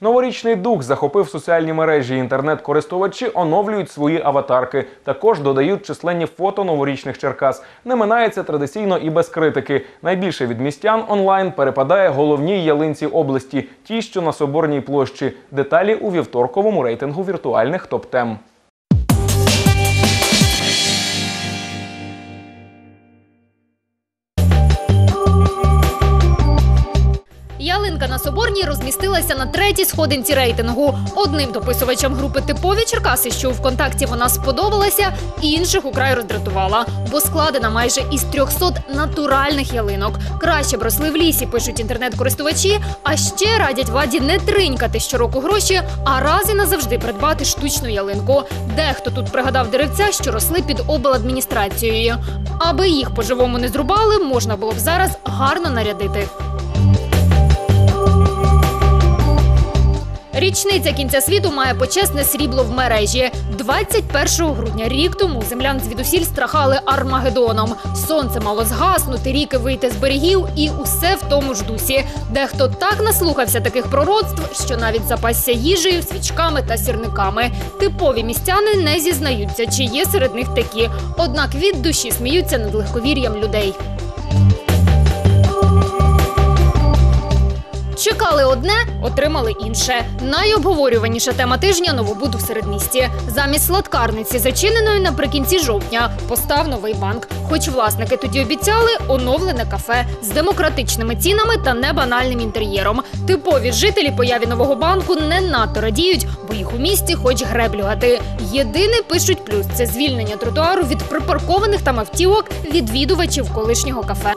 Новорічний дух захопив соціальні мережі. Інтернет-користувачі оновлюють свої аватарки. Також додають численні фото новорічних Черкас. Не минається традиційно і без критики. Найбільше від містян онлайн перепадає головній ялинці області, ті, що на соборній площі. Деталі у вівторковому рейтингу віртуальних топ-тем. Ялинка на Соборній розмістилася на третій сходинці рейтингу. Одним дописувачам групи типові Черкаси, що у ВКонтакті вона сподобалася, інших украй роздратувала, бо складена майже із 300 натуральних ялинок. Краще б росли в лісі, пишуть інтернет-користувачі. А ще радять владі не тринькати щороку гроші, а раз і назавжди придбати штучну ялинку. Дехто тут пригадав деревця, що росли під обладміністрацією. Аби їх по-живому не зрубали, можна було б зараз гарно нарядити. Річниця кінця світу має почесне срібло в мережі. 21 грудня рік тому землян звідусіль страхали Армагеддоном. Сонце мало згаснути, ріки вийти з берегів, і усе в тому ж дусі. Дехто так наслухався таких пророцтв, що навіть запасся їжею, свічками та сірниками. Типові містяни не зізнаються, чи є серед них такі. Однак від душі сміються над легковір'ям людей. Чекали одне, отримали інше. Найобговорюваніша тема тижня новобуд у середмісті. Замість сладкарниці, зачиненої наприкінці жовтня, постав новий банк. Хоч власники тоді обіцяли оновлене кафе з демократичними цінами та небанальним інтер'єром. Типові жителі появі нового банку не надто радіють, бо їх у місті хоч греблювати. Єдиний пишуть плюс це звільнення тротуару від припаркованих там автівок відвідувачів колишнього кафе.